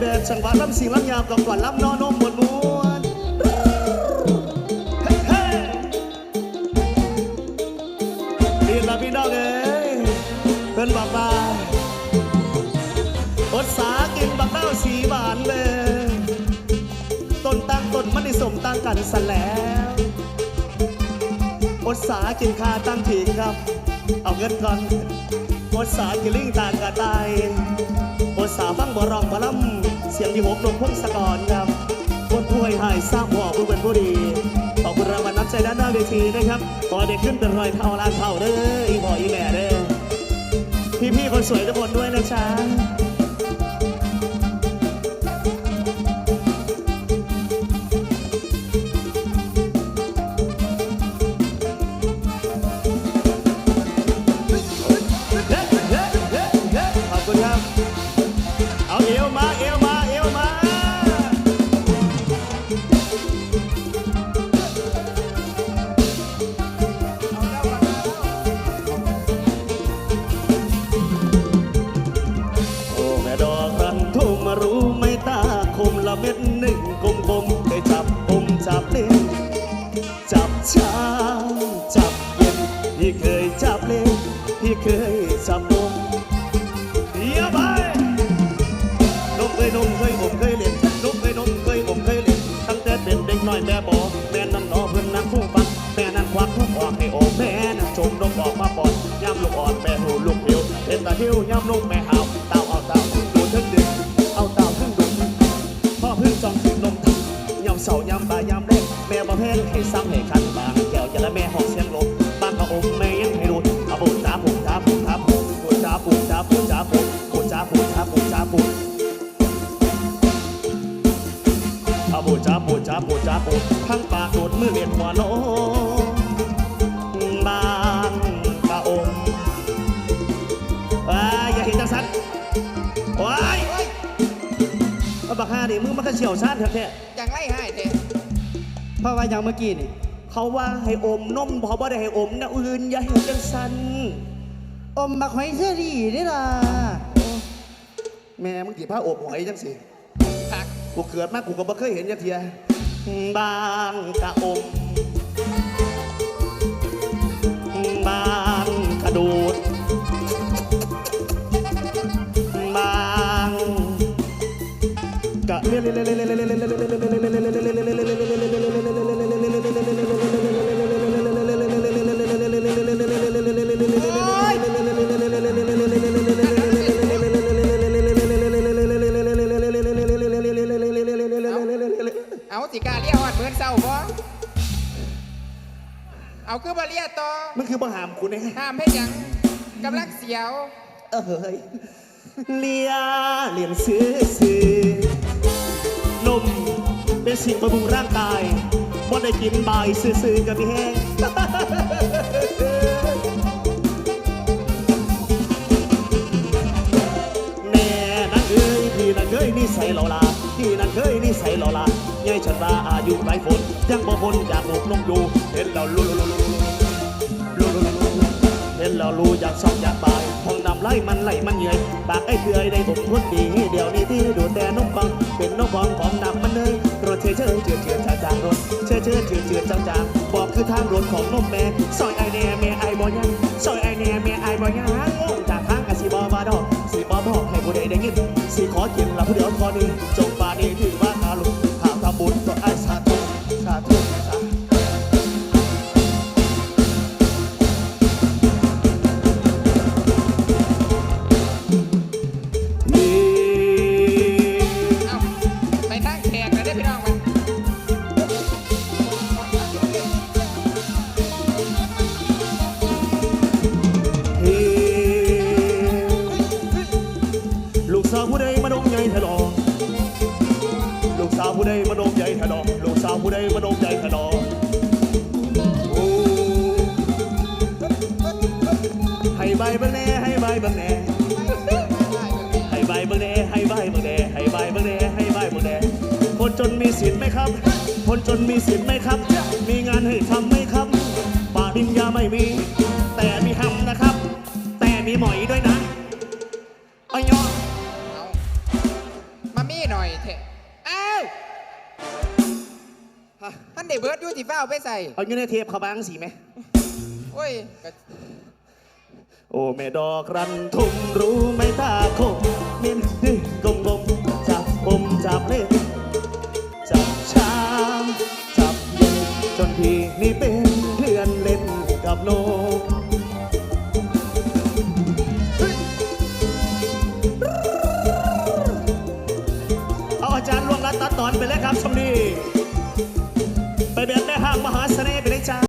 แบบจังหวะลำสิงลำยาวกับก่อนลำนอนมมวนมวนเฮ้เฮ้ดีละพี่น้องเอ้ยเพิ่นบอกว่าอดสากินบักเต้าสีหวานเลยต้นตั้งต้นมันได้สมตั้งกันสันแล้วอดสากินคาตั้งถิงครับ เอาเงินก่อนอดสากินลิงต่างกะตายอดสาฟังบ่ร้องบ่ลำ สียงที่หกลงพงศกรครับคนถ้วยหายสร้างหอกผู้เป็นผู้ดีขอบคุณรางวัลน้ำใจด้านหน้าเวทีนะครับขอเด็กขึ้นเป็นรอยเท้าลานเท้าเด้ออีพ่ออีแม่เด้อพี่ๆคนสวยทุกคนด้วยนะจ๊ะ ผมกลมๆเคยจับอมจับเล่น จับช้าจับเย็นพี่เคยจับเล่นพี่เคยจับอมเดี๋ยวไปนมเคยนมเคยอมเคยเล่นนมเคยนมเคยอมเคยเล่นตั้งแต่เป็นเด็กน้อยแม่บอกแม่นั่นนอเพื่อนนั่งคู่ฟังแม่นั่นควักทุกออกให้โอแม่นั่นชมนมออกมาปอดย่ำลูกอ่อนแม่หูลูกหิวเป็นตาหิวย่ำลูกแม่หาว มือเวียนหัวโลบางกะอมว้ายอย่าเห็นจังสันว้ายเอาบักฮาดิมึงมันก็เฉียวชาติแท้อย่างไรให้เด้เพราะว่าอย่างเมื่อกี้นี่ๆเขาว่าให้อมนมเขาบ่ได้ให้อมนะอื่นอย่าเห็นจังสันอมบักหอยเชอรี่นี่ล่ะแม่มึงกี่ผ้าอบหอยจังสิผั กูเกิดมากูก็บ่เคยเห็นยังเทียบางกะอมบางกระดูดบางกะเลียเอา สิกาเลี้ยหอดเบิร์นเศร้าบ่เอาคือบ่เลี้ยต่อมันคือบังหามกูเนี่ยห้ามให้หยังกำลังเสียว เอ้ยเลียเลียนซื้อซื้อนมเป็นสิ่งบำรุงร่างกายบ่ได้กินบายซื้อๆกับพี่แห้งแม่นั่นเอ้ยพี่นั่นเคยนิสัยเหล่าลาพี่นั่นเคยนิสัยเหล่าลา ยชราอายุไร่ฝนยังบ่พ้นจากหอกลงอยูเห็นแล้วลุลุลุลุลุลุลุเห็นแล้วรู้อยากสอบอยากตายท้องดำไล่มันไหลมันเหยื่อยปากไอ้เคือยได้ผมทนดีเดี๋ยวนี้ที่ดูแต่นมปังเป็นนมปังของดำมันเลยรถเชยเชยเจือเจือจางจางรถเชยเชยเจือเจือจางจางบอกคือทางรถของนมแม่ซอยไอแน่แม่ไอบ่ยังซอยไอแน่แม่ไอบ่ยังงงจากทางอสิบอมาดอกสิบอบอให้ผู้ใดได้ยินสิขอกินละผู้เดียวคอนี้จบปานี้ถึง ลูกสาวผู้ใดมาดงใหญ่ถลอโอ้ให้ใบบังแน่ให้ใบบังแน่ให้ใบเบิ่งแหน่ให้ใบเบิ่งแหน่ให้ใบเบิ่งแหน่ให้ใบเบิ่งแหน่คนจนมีสิทธิ์ไหมครับ คนจนมีสิทธิ์ไหมครับ มีงานให้ทำไหมครับปาริญญาไม่มีแต่มี ท่านได้เบิร์ดอยูที่เฝ้าไปใส่ เอาอยู่ในเทปเขาบางสีไหม โอ้ยก็โอ้แม่ดอกรันทุ่มรู้ไหมตาคมเน้นดึงกลมกลมจับผมจับเล่นจับช้าจับเย็นจนพี่นี่เ